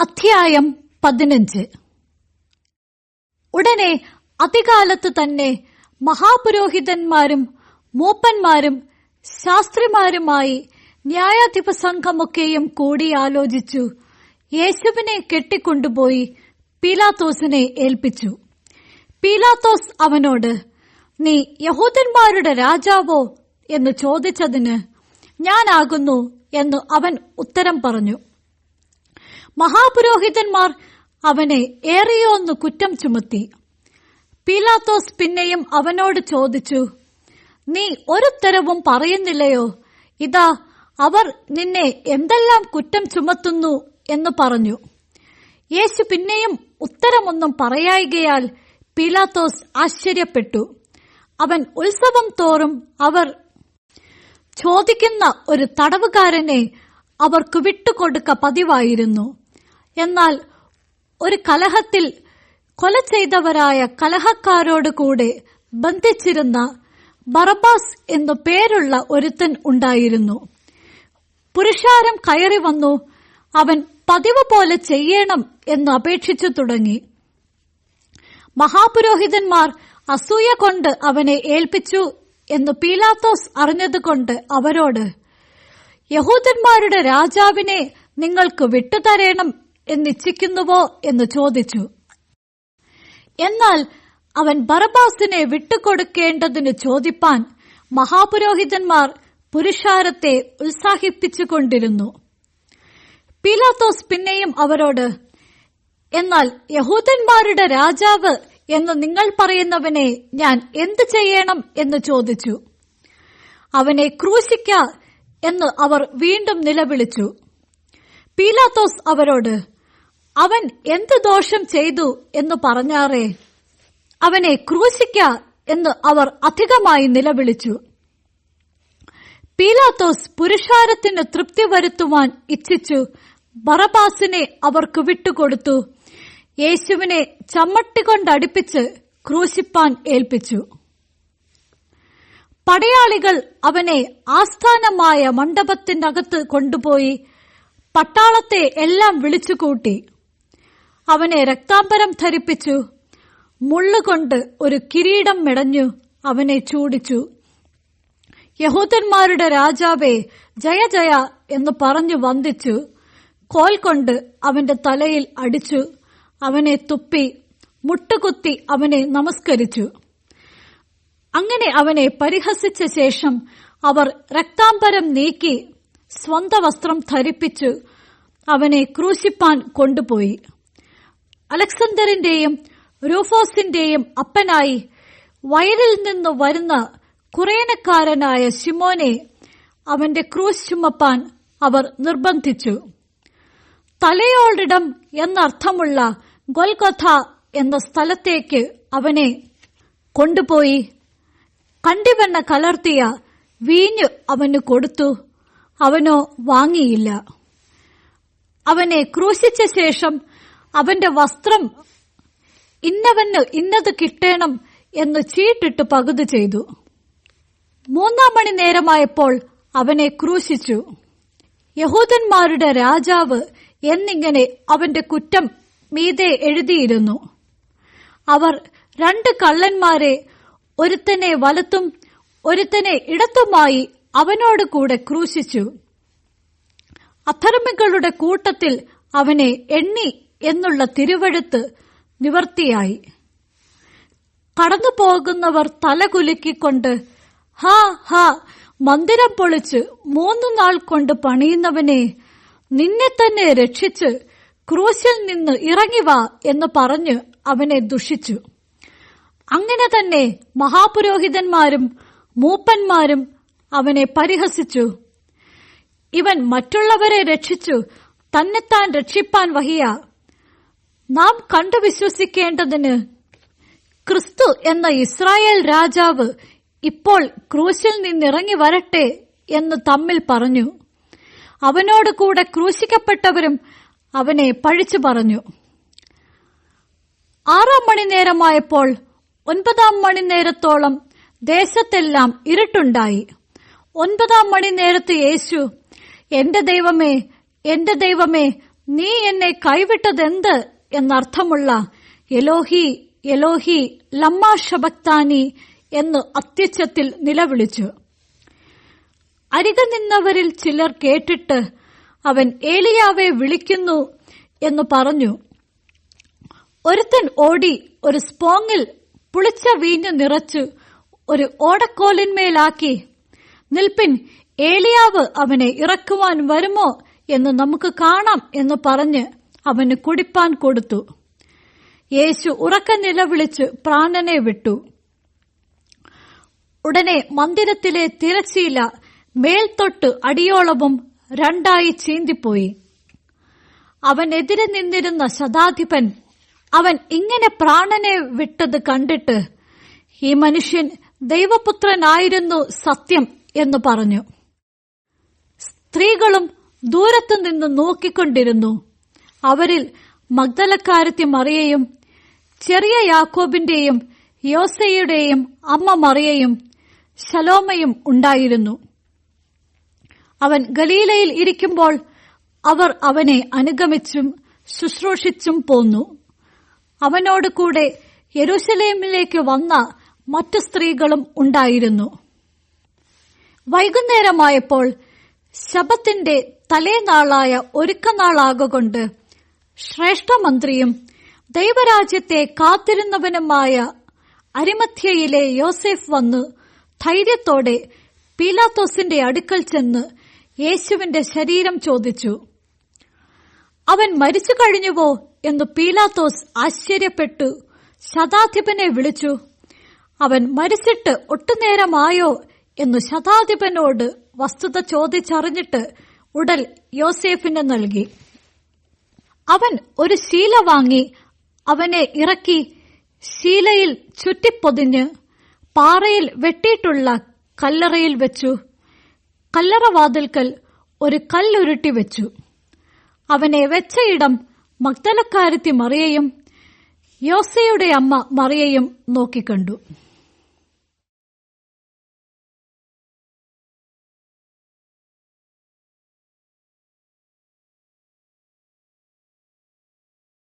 അധ്യായം പതിനഞ്ച്. ഉടനെ അതികാലത്ത് തന്നെ മഹാപുരോഹിതന്മാരും മൂപ്പന്മാരും ശാസ്ത്രിമാരുമായി ന്യായാധിപ സംഘമൊക്കെയും കൂടി ആലോചിച്ചു യേശുവിനെ കെട്ടിക്കൊണ്ടുപോയി പീലാത്തോസിനെ ഏൽപ്പിച്ചു. പീലാത്തോസ് അവനോട് നീ യഹൂദന്മാരുടെ രാജാവോ? എന്ന് ചോദിച്ചതിന് ഞാനാകുന്നു എന്ന് അവൻ ഉത്തരം പറഞ്ഞു. മഹാപുരോഹിതന്മാർ അവനെ ഏറെയോന്ന് കുറ്റം ചുമത്തി. പീലാത്തോസ് പിന്നെയും അവനോട് ചോദിച്ചു നീ ഒരുത്തരവും പറയുന്നില്ലയോ? ഇതാ അവർ നിന്നെ എന്തെല്ലാം കുറ്റം ചുമത്തുന്നു എന്ന് പറഞ്ഞു. യേശു പിന്നെയും ഉത്തരമൊന്നും പറയായികയാൽ പീലാത്തോസ് ആശ്ചര്യപ്പെട്ടു. അവൻ ഉത്സവം തോറും അവർ ചോദിക്കുന്ന ഒരു തടവുകാരനെ അവർക്ക് വിട്ടുകൊടുക്ക പതിവായിരുന്നു. എന്നാൽ ഒരു കലഹത്തിൽ കൊല ചെയ്തവരായ കലഹക്കാരോട് കൂടെ ബന്ധിച്ചിരുന്ന ബറബാസ് എന്നു പേരുള്ള ഒരുത്തൻ ഉണ്ടായിരുന്നു. പുരുഷാരം കയറി വന്നു. അവൻ പതിവ് പോലെ ചെയ്യണം എന്ന് അപേക്ഷിച്ചു തുടങ്ങി. മഹാപുരോഹിതന്മാർ അസൂയ കൊണ്ട് അവനെ ഏൽപ്പിച്ചു എന്ന് പീലാത്തോസ് അറിഞ്ഞതുകൊണ്ട് അവരോട് യഹൂദന്മാരുടെ രാജാവിനെ നിങ്ങൾക്ക് വിട്ടുതരേണം എന്നിച്ഛിക്കുന്നുവോ എന്ന് ചോദിച്ചു. എന്നാൽ അവൻ ബറബാസിനെ വിട്ടുകൊടുക്കേണ്ടതിന് ചോദിപ്പാൻ മഹാപുരോഹിതന്മാർ പുരുഷാരത്തെ ഉത്സാഹിപ്പിച്ചുകൊണ്ടിരുന്നു. പീലാത്തോസ് പിന്നെയും അവരോട് എന്നാൽ യഹൂദന്മാരുടെ രാജാവ് എന്ന് നിങ്ങൾ പറയുന്നവനെ ഞാൻ എന്തു ചെയ്യണം? എന്ന് ചോദിച്ചു. അവനെ ക്രൂശിക്ക എന്ന് അവർ വീണ്ടും നിലവിളിച്ചു. പീലാത്തോസ് അവരോട് അവൻ എന്ത് ദോഷം ചെയ്തു എന്ന് പറഞ്ഞാറേ? അവനെ ക്രൂശിക്ക എന്ന് അവർ അധികമായി നിലവിളിച്ചു. പീലാത്തോസ് പുരുഷാരത്തിന് തൃപ്തി വരുത്തുവാൻ ഇച്ഛിച്ചു. ബറബാസിനെ അവർക്ക് വിട്ടുകൊടുത്തു. യേശുവിനെ ചമ്മട്ടികൊണ്ടടിപ്പിച്ച് ക്രൂശിപ്പാൻ ഏൽപ്പിച്ചു. പടയാളികൾ അവനെ ആസ്ഥാനമായ മണ്ഡപത്തിനകത്ത് കൊണ്ടുപോയി പട്ടാളത്തെ എല്ലാം വിളിച്ചുകൂട്ടി. അവനെ രക്താംബരം ധരിപ്പിച്ചു. മുള്ളുകൊണ്ട് ഒരു കിരീടം മെടഞ്ഞു അവനെ ചൂടിച്ചു. യഹൂദന്മാരുടെ രാജാവേ ജയ ജയ എന്ന് പറഞ്ഞു വന്ദിച്ചു. കോൽ കൊണ്ട് അവന്റെ തലയിൽ അടിച്ചു. അവനെ തുപ്പി മുട്ടുകുത്തി അവനെ നമസ്കരിച്ചു. അങ്ങനെ അവനെ പരിഹസിച്ച ശേഷം അവർ രക്താംബരം നീക്കി സ്വന്ത വസ്ത്രം ധരിപ്പിച്ചു. അവനെ ക്രൂശിപ്പാൻ കൊണ്ടുപോയി. അലക്സണ്ടറിന്റെയും റൂഫോസിന്റെയും അപ്പനായി വയലിൽ നിന്ന് വരുന്ന കുറേനക്കാരനായ ശിമോനെ അവന്റെ ക്രൂസ് ചുമപ്പാൻ അവർ നിർബന്ധിച്ചു. തലയോളിടം എന്നർത്ഥമുള്ള ഗൊൽഗഥ എന്ന സ്ഥലത്തേക്ക് അവനെ കൊണ്ടുപോയി. കണ്ടിവെണ്ണ കലർത്തിയ വീഞ്ഞ് അവന് കൊടുത്തു. അവനോ വാങ്ങിയില്ല. അവനെ ക്രൂശിച്ച ശേഷം അവന്റെ വസ്ത്രം ഇന്നവന് ഇന്നത് കിട്ടണം എന്ന് ചീട്ടിട്ട് പകുതി ചെയ്തു. മൂന്നാം മണി നേരമായപ്പോൾ അവനെ ക്രൂശിച്ചു. യഹൂദന്മാരുടെ രാജാവ് എന്നിങ്ങനെ അവന്റെ കുറ്റം മീതെ എഴുതിയിരുന്നു. അവർ രണ്ട് കള്ളന്മാരെ ഒരുത്തനെ വലത്തും ഒരുത്തനെ ഇടത്തുമായി അവനോട് കൂടെ ക്രൂശിച്ചു. അധർമ്മികളുടെ കൂട്ടത്തിൽ അവനെ എണ്ണി എന്നുള്ള തിരുവഴുത്ത് നിവർത്തിയായി. കടന്നു പോകുന്നവർ തലകുലുക്കിക്കൊണ്ട് ഹാ ഹാ മന്ദിരം പൊളിച്ച് മൂന്നു നാൾ കൊണ്ട് പണിയുന്നവനെ നിന്നെ തന്നെ രക്ഷിച്ച് ക്രൂശിൽ നിന്ന് ഇറങ്ങി വാ എന്ന് പറഞ്ഞ് അവനെ ദുഷിച്ചു. അങ്ങനെ തന്നെ മഹാപുരോഹിതന്മാരും മൂപ്പന്മാരും അവനെ പരിഹസിച്ചു. ഇവൻ മറ്റുള്ളവരെ രക്ഷിച്ചു തന്നെത്താൻ രക്ഷിപ്പാൻ വഹിയ നാം കണ്ടു വിശ്വസിക്കേണ്ടതിന് ക്രിസ്തു എന്ന ഇസ്രായേൽ രാജാവ് ഇപ്പോൾ ക്രൂശിൽ നിന്നിറങ്ങി വരട്ടെ എന്ന് തമ്മിൽ പറഞ്ഞു. അവനോട് കൂടെ ക്രൂശിക്കപ്പെട്ടവരും അവനെ പഴിച്ചു പറഞ്ഞു. ആറാം മണി നേരമായപ്പോൾ ഒൻപതാം മണി നേരത്തോളം ദേശത്തെല്ലാം ഇരുട്ടുണ്ടായി. ഒൻപതാം മണി നേരത്ത് യേശു എന്റെ ദൈവമേ എന്റെ ദൈവമേ നീ എന്നെ കൈവിട്ടതെന്ത്? എന്നർത്ഥമുള്ള എലോഹി എലോഹി ലമ്മ ഷബക്താനി എന്ന് അത്യുച്ചത്തിൽ നിലവിളിച്ചു. അരികെ നിന്നവരിൽ ചിലർ കേട്ടിട്ട് അവൻ ഏലിയാവെ വിളിക്കുന്നു എന്ന് പറഞ്ഞു. ഒരുത്തൻ ഓടി ഒരു സ്പോങ്ങിൽ പുളിച്ച വീഞ്ഞു നിറച്ചു ഒരു ഓടക്കോലിന്മേലാക്കി നിൽപ്പിൻ ഏലിയാവ് അവനെ ഇറക്കുവാൻ വരുമോ എന്ന് നമുക്ക് കാണാം എന്ന് പറഞ്ഞ് അവന് കുടിപ്പാൻ കൊടുത്തു. യേശു ഉറക്ക നിലവിളിച്ച് പ്രാണനെ വിട്ടു. ഉടനെ മന്ദിരത്തിലെ തിരച്ചീല മേൽത്തൊട്ട് അടിയോളവും രണ്ടായി ചീന്തിപ്പോയി. അവനെതിരെ നിന്നിരുന്ന ശതാധിപൻ അവൻ ഇങ്ങനെ പ്രാണനെ വിട്ടത് കണ്ടിട്ട് ഈ മനുഷ്യൻ ദൈവപുത്രനായിരുന്നു സത്യം എന്ന് പറഞ്ഞു. സ്ത്രീകളും ദൂരത്തു നിന്ന് നോക്കിക്കൊണ്ടിരുന്നു. അവരിൽ മഗ്ദലക്കാരത്തി മറിയയും ചെറിയ യാക്കോബിന്റെയും യോസയുടെയും അമ്മ മറിയയും ശലോമയും ഉണ്ടായിരുന്നു. അവൻ ഗലീലയിൽ ഇരിക്കുമ്പോൾ അവർ അവനെ അനുഗമിച്ചും ശുശ്രൂഷിച്ചും പോന്നു. അവനോട് കൂടെ യെരൂശലേമിലേക്ക് വന്ന മറ്റു സ്ത്രീകളും ഉണ്ടായിരുന്നു. വൈകുന്നേരമായപ്പോൾ ശബത്തിന്റെ തലേനാളായ ഒരുക്കനാളാകൊണ്ട് ശ്രേഷ്ഠമന്ത്രിയും ദൈവരാജ്യത്തെ കാത്തിരുന്നവനുമായ അരിമധ്യയിലെ യോസെഫ് വന്ന് ധൈര്യത്തോടെ പീലാത്തോസിന്റെ അടുക്കൽ ചെന്ന് യേശുവിന്റെ ശരീരം ചോദിച്ചു അവൻ മരിച്ചു കഴിഞ്ഞുവോ? എന്ന് പീലാത്തോസ് ആശ്ചര്യപ്പെട്ടു. ശതാധിപനെ വിളിച്ചു അവൻ മരിച്ചിട്ട് ഒട്ടുനേരമായോ? എന്ന് ശതാധിപനോട് വസ്തുത ചോദിച്ചറിഞ്ഞിട്ട് ഉടൽ യോസേഫിന് നൽകി. അവൻ ഒരു ശീല വാങ്ങി അവനെ ഇറക്കി ശീലയിൽ ചുറ്റിപ്പൊതിഞ്ഞ് പാറയിൽ വെട്ടിയിട്ടുള്ള കല്ലറയിൽ വെച്ചു. കല്ലറവാതിൽക്കൽ ഒരു കല്ലുരുട്ടി വെച്ചു. അവനെ വെച്ചയിടം മഗ്ദലക്കാരത്തി മറിയയും യോസയുടെ അമ്മ മറിയയും നോക്കിക്കണ്ടു.